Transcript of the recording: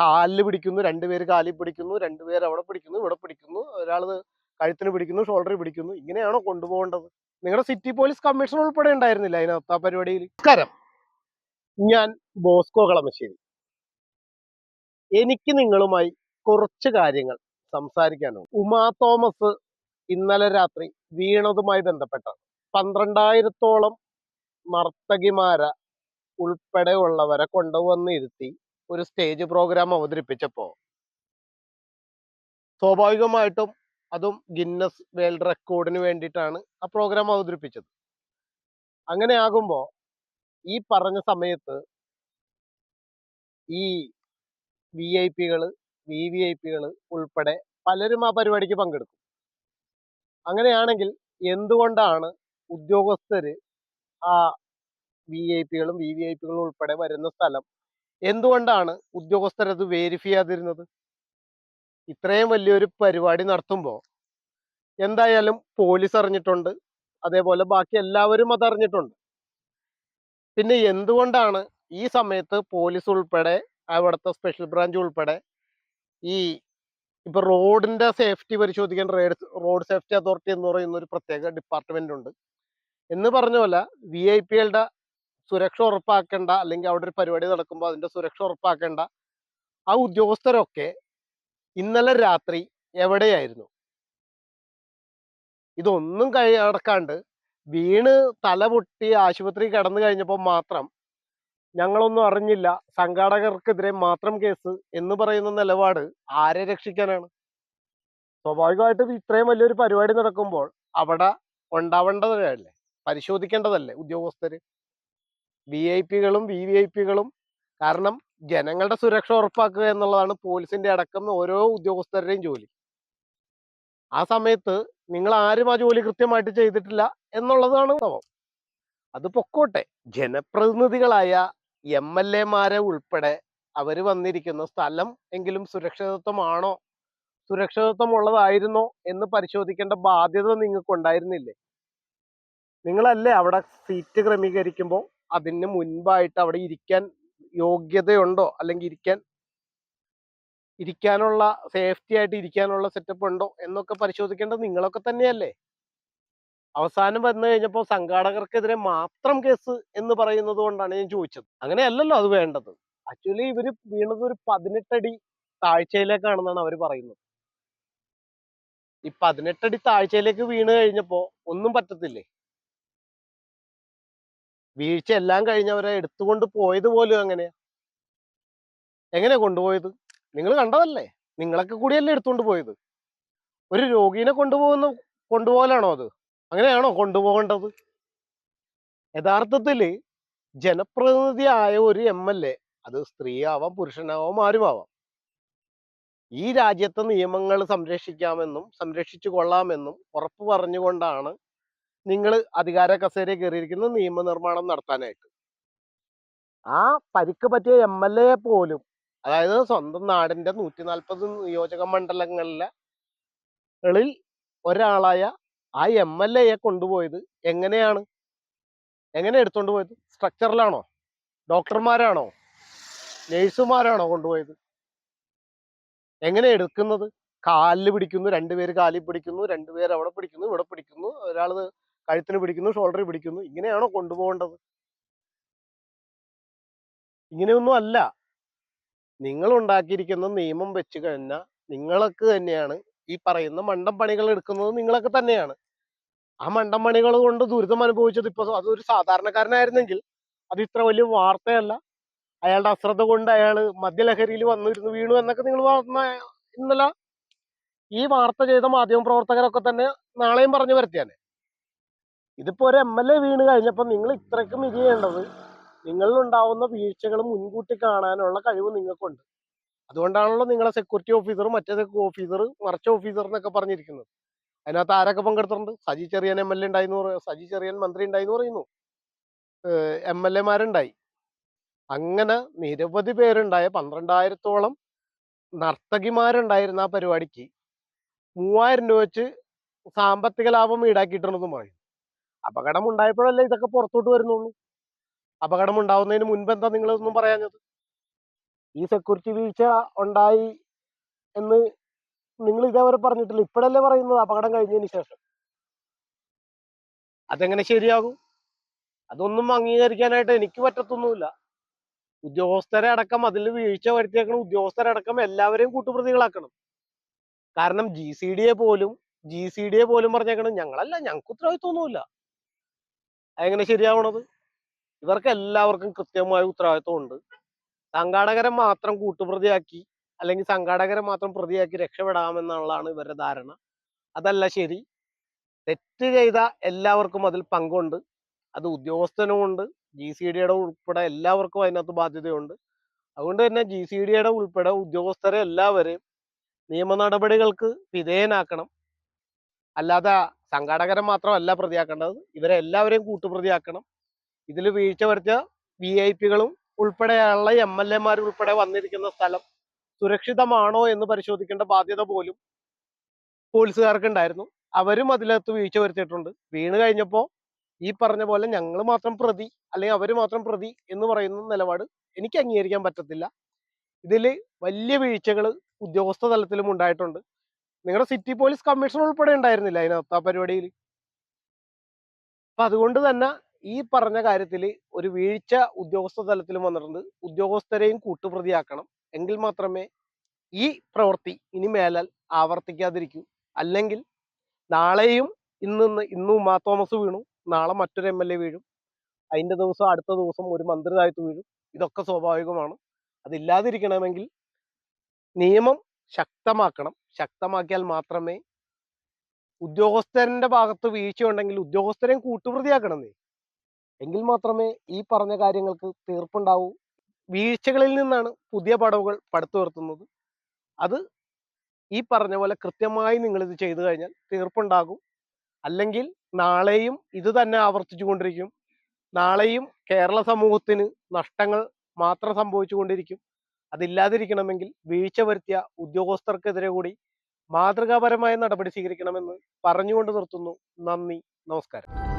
കാലിൽ പിടിക്കുന്നു രണ്ടുപേര് കാലിൽ പിടിക്കുന്നു രണ്ടുപേര് അവിടെ പിടിക്കുന്നു ഇവിടെ പിടിക്കുന്നു ഒരാൾ കഴുത്തിന് പിടിക്കുന്നു ഷോൾഡറിൽ പിടിക്കുന്നു. ഇങ്ങനെയാണോ കൊണ്ടുപോകേണ്ടത്? നിങ്ങളുടെ സിറ്റി പോലീസ് കമ്മീഷൻ ഉൾപ്പെടെ ഉണ്ടായിരുന്നില്ല അതിനകത്ത് ആ പരിപാടിയിൽ നമസ്കാരം. ഞാൻ ബോസ്കോ കളമശ്ശേരി. എനിക്ക് നിങ്ങളുമായി കുറച്ച് കാര്യങ്ങൾ സംസാരിക്കാനുണ്ട്. ഉമാ തോമസ് ഇന്നലെ രാത്രി വീണതുമായി ബന്ധപ്പെട്ട പന്ത്രണ്ടായിരത്തോളം നർത്തകിമാരെ ഉൾപ്പെടെയുള്ളവരെ കൊണ്ടുവന്നിരുത്തി ഒരു സ്റ്റേജ് പ്രോഗ്രാം അവതരിപ്പിച്ചപ്പോ. സ്വാഭാവികമായിട്ടും അതും ഗിന്നസ് വേൾഡ് റെക്കോർഡിന് വേണ്ടിയിട്ടാണ് ആ പ്രോഗ്രാം അവതരിപ്പിച്ചത്. അങ്ങനെ ആകുമ്പോ ഈ പറഞ്ഞ സമയത്ത് ഈ വി ഐ പികൾ വി വി ഐ പികൾ ഉൾപ്പെടെ പലരും ആ പരിപാടിക്ക് പങ്കെടുക്കും. അങ്ങനെയാണെങ്കിൽ എന്തുകൊണ്ടാണ് ഉദ്യോഗസ്ഥര് ആ വി ഐ പികളും വി വി ഐ പികളും ഉൾപ്പെടെ വരുന്ന സ്ഥലം എന്തുകൊണ്ടാണ് ഉദ്യോഗസ്ഥർ അത് വേരിഫൈ ചെയ്യാതിരുന്നത്? ഇത്രയും വലിയൊരു പരിപാടി നടത്തുമ്പോൾ എന്തായാലും പോലീസ് അറിഞ്ഞിട്ടുണ്ട്. അതേപോലെ ബാക്കി എല്ലാവരും അത് അറിഞ്ഞിട്ടുണ്ട്. പിന്നെ എന്തുകൊണ്ടാണ് ഈ സമയത്ത് പോലീസ് ഉൾപ്പെടെ അവിടുത്തെ സ്പെഷ്യൽ ബ്രാഞ്ച് ഉൾപ്പെടെ ഈ ഇപ്പൊ റോഡിന്റെ സേഫ്റ്റി പരിശോധിക്കാൻ റോഡ് സേഫ്റ്റി അതോറിറ്റി എന്ന് പറയുന്ന ഒരു പ്രത്യേക ഡിപ്പാർട്ട്മെന്റ് ഉണ്ട്. എന്ന് പറഞ്ഞ പോലെ വി ഐ പികളുടെ സുരക്ഷ ഉറപ്പാക്കേണ്ട അല്ലെങ്കിൽ അവിടെ ഒരു പരിപാടി നടക്കുമ്പോൾ അതിന്റെ സുരക്ഷ ഉറപ്പാക്കേണ്ട ആ ഉദ്യോഗസ്ഥരൊക്കെ ഇന്നലെ രാത്രി എവിടെയായിരുന്നു? ഇതൊന്നും കഴി അടക്കാണ്ട് വീണ് തല പൊട്ടി ആശുപത്രി കിടന്നു കഴിഞ്ഞപ്പോൾ മാത്രം ഞങ്ങളൊന്നും അറിഞ്ഞില്ല. സംഘാടകർക്കെതിരെ മാത്രം കേസ് എന്ന് പറയുന്ന നിലപാട് ആരെ രക്ഷിക്കാനാണ്? സ്വാഭാവികമായിട്ടും ഇത്രയും വലിയൊരു പരിപാടി നടക്കുമ്പോൾ അവിടെ ഉണ്ടാവേണ്ടതല്ലേ? പരിശോധിക്കേണ്ടതല്ലേ ഉദ്യോഗസ്ഥര്? വി ഐ പികളും വി വി ഐ പികളും കാരണം ജനങ്ങളുടെ സുരക്ഷ ഉറപ്പാക്കുക എന്നുള്ളതാണ് പോലീസിന്റെ അടക്കം ഓരോ ഉദ്യോഗസ്ഥരുടെയും ജോലി. ആ സമയത്ത് നിങ്ങൾ ആരും ആ ജോലി കൃത്യമായിട്ട് ചെയ്തിട്ടില്ല എന്നുള്ളതാണ് സംഭവം. അത് പൊക്കോട്ടെ. ജനപ്രതിനിധികളായ എം എൽ എമാരെ ഉൾപ്പെടെ അവർ വന്നിരിക്കുന്ന സ്ഥലം എങ്കിലും സുരക്ഷിതത്വമാണോ? സുരക്ഷിതത്വം ഉള്ളതായിരുന്നോ എന്ന് പരിശോധിക്കേണ്ട ബാധ്യത നിങ്ങൾക്ക് ഉണ്ടായിരുന്നില്ലേ നിങ്ങളല്ലേ അവിടെ സീറ്റ് ക്രമീകരിക്കുമ്പോൾ അതിന് മുൻപായിട്ട് അവിടെ ഇരിക്കാൻ യോഗ്യതയുണ്ടോ? അല്ലെങ്കിൽ ഇരിക്കാൻ ഇരിക്കാനുള്ള സേഫ്റ്റി ആയിട്ട് ഇരിക്കാനുള്ള സെറ്റപ്പ് ഉണ്ടോ? എന്നൊക്കെ പരിശോധിക്കേണ്ടത് നിങ്ങളൊക്കെ തന്നെയല്ലേ? അവസാനം വന്നു കഴിഞ്ഞപ്പോൾ സംഘാടകർക്കെതിരെ മാത്രം കേസ് എന്ന് പറയുന്നത് കൊണ്ടാണ് ഞാൻ ചോദിച്ചത്. അങ്ങനെയല്ലല്ലോ അത് വേണ്ടത്. ആക്ച്വലി ഇവർ വീണത് ഒരു പതിനെട്ടടി താഴ്ചയിലേക്കാണെന്നാണ് അവർ പറയുന്നത്. ഈ പതിനെട്ടടി താഴ്ചയിലേക്ക് വീണ് കഴിഞ്ഞപ്പോ ഒന്നും പറ്റത്തില്ലേ? വീഴ്ച എല്ലാം കഴിഞ്ഞവരെ എടുത്തുകൊണ്ട് പോയത് പോലും എങ്ങനെയാ? എങ്ങനെ കൊണ്ടുപോയത്? നിങ്ങൾ കണ്ടതല്ലേ? നിങ്ങളൊക്കെ കൂടിയല്ലേ എടുത്തുകൊണ്ട് പോയത്. ഒരു രോഗീനെ കൊണ്ടുപോകുന്ന കൊണ്ടുപോകലാണോ അത്? അങ്ങനെയാണോ കൊണ്ടുപോകേണ്ടത്? യഥാർത്ഥത്തിൽ ജനപ്രതിനിധിയായ ഒരു എം എൽ എ അത് സ്ത്രീയാവാം പുരുഷനാവാം ആരുമാവാം. ഈ രാജ്യത്തെ നിയമങ്ങൾ സംരക്ഷിക്കാമെന്നും സംരക്ഷിച്ചു കൊള്ളാമെന്നും ഉറപ്പ് പറഞ്ഞുകൊണ്ടാണ് നിങ്ങൾ അധികാര കസേരയിൽ കയറിയിരിക്കുന്ന നിയമനിർമ്മാണം നടത്താനായിട്ട്. ആ പരിക്ക് പറ്റിയ എം എൽ എ പോലും അതായത് സ്വന്തം നാടിന്റെ നൂറ്റി നാൽപ്പത് നിയോജക മണ്ഡലങ്ങളിലെ ളിൽ ഒരാളായ ആ എം എൽ എയെ കൊണ്ടുപോയത് എങ്ങനെയാണ്? എങ്ങനെ എടുത്തോണ്ട് പോയത്? സ്ട്രക്ചറിലാണോ? ഡോക്ടർമാരാണോ? നേഴ്സുമാരാണോ കൊണ്ടുപോയത്? എങ്ങനെ എടുക്കുന്നത്? കാലിൽ പിടിക്കുന്നു രണ്ടുപേര് കാലിൽ പിടിക്കുന്നു രണ്ടുപേര് അവിടെ പിടിക്കുന്നു ഇവിടെ പിടിക്കുന്നു ഒരാൾ കഴുത്തിന് പിടിക്കുന്നു ഷോൾഡറിൽ പിടിക്കുന്നു. ഇങ്ങനെയാണോ കൊണ്ടുപോകേണ്ടത്? ഇങ്ങനെയൊന്നും അല്ല. നിങ്ങൾ ഉണ്ടാക്കിയിരിക്കുന്ന നിയമം വെച്ച് കഴിഞ്ഞാൽ നിങ്ങൾക്ക് തന്നെയാണ് ഈ പറയുന്ന മണ്ടം പണികൾ എടുക്കുന്നത് നിങ്ങളൊക്കെ തന്നെയാണ്. ആ മണ്ടം പണികൾ കൊണ്ട് ദുരിതം അനുഭവിച്ചത് ഇപ്പൊ അതൊരു സാധാരണക്കാരനായിരുന്നെങ്കിൽ അത് ഇത്ര വലിയ വാർത്തയല്ല. അയാളുടെ അശ്രദ്ധ കൊണ്ട് അയാൾ മദ്യലഹരിയിൽ വന്നിരുന്നു വീണു എന്നൊക്കെ നിങ്ങൾ പറഞ്ഞ ഇന്നലെ ഈ വാർത്ത ചെയ്ത മാധ്യമ പ്രവർത്തകരൊക്കെ തന്നെ നാളെയും പറഞ്ഞു വരുത്തിയാനെ. ഇതിപ്പോ ഒരു എം എൽ എ വീണ് കഴിഞ്ഞപ്പോൾ നിങ്ങൾ ഇത്രയ്ക്കും ഇത് ചെയ്യേണ്ടത് നിങ്ങളിൽ ഉണ്ടാവുന്ന വീഴ്ചകൾ മുൻകൂട്ടി കാണാനുള്ള കഴിവ് നിങ്ങൾക്കുണ്ട്. അതുകൊണ്ടാണല്ലോ നിങ്ങളെ സെക്യൂരിറ്റി ഓഫീസർ മറ്റേ ഓഫീസർ മറച്ച ഓഫീസർ എന്നൊക്കെ പറഞ്ഞിരിക്കുന്നത്. അതിനകത്ത് ആരൊക്കെ പങ്കെടുത്തിട്ടുണ്ട്? Saji Cherian M L A ഉണ്ടായി സജി ചെറിയൻ മന്ത്രി ഉണ്ടായി എന്ന് പറയുന്നു എം എൽ എമാരുണ്ടായി അങ്ങനെ നിരവധി പേരുണ്ടായ പന്ത്രണ്ടായിരത്തോളം നർത്തകിമാരുണ്ടായിരുന്ന ആ പരിപാടിക്ക് മൂവായിരം രൂപ വെച്ച് സാമ്പത്തിക ലാഭം ഈടാക്കിയിട്ടുണ്ടെന്ന് പറയും. അപകടം ഉണ്ടായപ്പോഴല്ലേ ഇതൊക്കെ പുറത്തോട്ട് വരുന്നുള്ളൂ? അപകടം ഉണ്ടാവുന്നതിന് മുൻപ് എന്താ നിങ്ങൾ ഒന്നും പറയാഞ്ഞത്? ഈ സെക്യൂരിറ്റി വീഴ്ച ഉണ്ടായി എന്ന് നിങ്ങൾ ഇതേവരെ പറഞ്ഞിട്ടില്ല. ഇപ്പോഴല്ലേ പറയുന്നത് അപകടം കഴിഞ്ഞതിന് ശേഷം? അതെങ്ങനെ ശരിയാകും? അതൊന്നും അംഗീകരിക്കാനായിട്ട് എനിക്ക് പറ്റത്തൊന്നുമില്ല. ഉദ്യോഗസ്ഥരെ അടക്കം അതിൽ വീഴ്ച വരുത്തിയേക്കണം ഉദ്യോഗസ്ഥരെ അടക്കം എല്ലാവരെയും കൂട്ടുപ്രതികളാക്കണം. കാരണം ജി സി ഡിയെ പോലും ജി സി ഡിയെ പോലും പറഞ്ഞേക്കണം ഞങ്ങളല്ല. ഞങ്ങൾക്ക് ഉത്തരവാദിത്വമൊന്നുമില്ല അതെങ്ങനെ ശരിയാവണത്? ഇവർക്ക് എല്ലാവർക്കും കൃത്യമായ ഉത്തരവാദിത്വം ഉണ്ട് സംഘാടകരെ മാത്രം കൂട്ടുപ്രതിയാക്കി അല്ലെങ്കിൽ സംഘാടകരെ മാത്രം പ്രതിയാക്കി രക്ഷപ്പെടാമെന്നുള്ളതാണ് ഇവരുടെ ധാരണ. അതല്ല ശരി തെറ്റ് ചെയ്ത എല്ലാവർക്കും അതിൽ പങ്കുണ്ട്. അത് ഉദ്യോഗസ്ഥനുമുണ്ട് ജി സി ഡിയുടെ ഉൾപ്പെടെ എല്ലാവർക്കും അതിനകത്ത് ബാധ്യതയുണ്ട്. അതുകൊണ്ട് തന്നെ ജി സി ഡിയുടെ ഉൾപ്പെടെ ഉദ്യോഗസ്ഥരെ എല്ലാവരെയും നിയമ നടപടികൾക്ക് വിധേയനാക്കണം. അല്ലാതെ സംഘാടകരെ മാത്രമല്ല പ്രതിയാക്കേണ്ടത്. ഇവരെ എല്ലാവരെയും കൂട്ടുപ്രതിയാക്കണം. ഇതിൽ വീഴ്ച വരുത്തിയ വി ഐ പികളും ഉൾപ്പെടെയുള്ള എം എൽ എമാർ ഉൾപ്പെടെ വന്നിരിക്കുന്ന സ്ഥലം സുരക്ഷിതമാണോ എന്ന് പരിശോധിക്കേണ്ട ബാധ്യത പോലും പോലീസുകാർക്ക് ഉണ്ടായിരുന്നു അവരും അതിലകത്ത് വീഴ്ച വരുത്തിയിട്ടുണ്ട്. വീണ് കഴിഞ്ഞപ്പോൾ ഈ പറഞ്ഞ പോലെ ഞങ്ങൾ മാത്രം പ്രതി അല്ലെങ്കിൽ അവർ മാത്രം പ്രതി എന്ന് പറയുന്ന നിലപാട് എനിക്ക് അംഗീകരിക്കാൻ പറ്റത്തില്ല. ഇതിൽ വലിയ വീഴ്ചകൾ ഉദ്യോഗസ്ഥ തലത്തിലും ഉണ്ടായിട്ടുണ്ട്. നിങ്ങളുടെ സിറ്റി പോലീസ് കമ്മീഷണർ ഉൾപ്പെടെ ഉണ്ടായിരുന്നില്ല അതിനകത്ത് ആ പരിപാടിയിൽ അപ്പൊ അതുകൊണ്ട് തന്നെ ഈ പറഞ്ഞ കാര്യത്തിൽ ഒരു വീഴ്ച ഉദ്യോഗസ്ഥ തലത്തിലും വന്നിട്ടുണ്ട്. ഉദ്യോഗസ്ഥരെയും കൂട്ടുപ്രതിയാക്കണം. എങ്കിൽ മാത്രമേ ഈ പ്രവൃത്തി ഇനി മേലാൽ ആവർത്തിക്കാതിരിക്കൂ. അല്ലെങ്കിൽ നാളെയും ഇന്ന് ഇന്ന് ഉമാ തോമസ് വീണു. നാളെ മറ്റൊരു എം എൽ എ വീഴും. അതിന്റെ ദിവസം അടുത്ത ദിവസം ഒരു മന്ത്രി താഴ്ത്തു വീഴും. ഇതൊക്കെ സ്വാഭാവികമാണ്. അതില്ലാതിരിക്കണമെങ്കിൽ നിയമം ശക്തമാക്കണം. ശക്തമാക്കിയാൽ മാത്രമേ ഉദ്യോഗസ്ഥരുടെ ഭാഗത്ത് വീഴ്ച ഉണ്ടെങ്കിൽ ഉദ്യോഗസ്ഥരെയും കൂട്ടുപ്രതിയാക്കണമെന്നേ. എങ്കിൽ മാത്രമേ ഈ പറഞ്ഞ കാര്യങ്ങൾക്ക് തീർപ്പുണ്ടാവൂ. വീഴ്ചകളിൽ നിന്നാണ് പുതിയ പടവുകൾ പടുത്തുയർത്തുന്നത് അത് ഈ പറഞ്ഞ പോലെ കൃത്യമായി നിങ്ങൾ ഇത് ചെയ്തു കഴിഞ്ഞാൽ തീർപ്പുണ്ടാകും. അല്ലെങ്കിൽ നാളെയും ഇത് തന്നെ ആവർത്തിച്ചു കൊണ്ടിരിക്കും. നാളെയും കേരള സമൂഹത്തിന് നഷ്ടങ്ങൾ മാത്രം സംഭവിച്ചുകൊണ്ടിരിക്കും അതില്ലാതിരിക്കണമെങ്കിൽ വീഴ്ച വരുത്തിയ ഉദ്യോഗസ്ഥർക്കെതിരെ കൂടി മാതൃകാപരമായ നടപടി സ്വീകരിക്കണമെന്ന് പറഞ്ഞുകൊണ്ട് നിർത്തുന്നു. നന്ദി. നമസ്കാരം.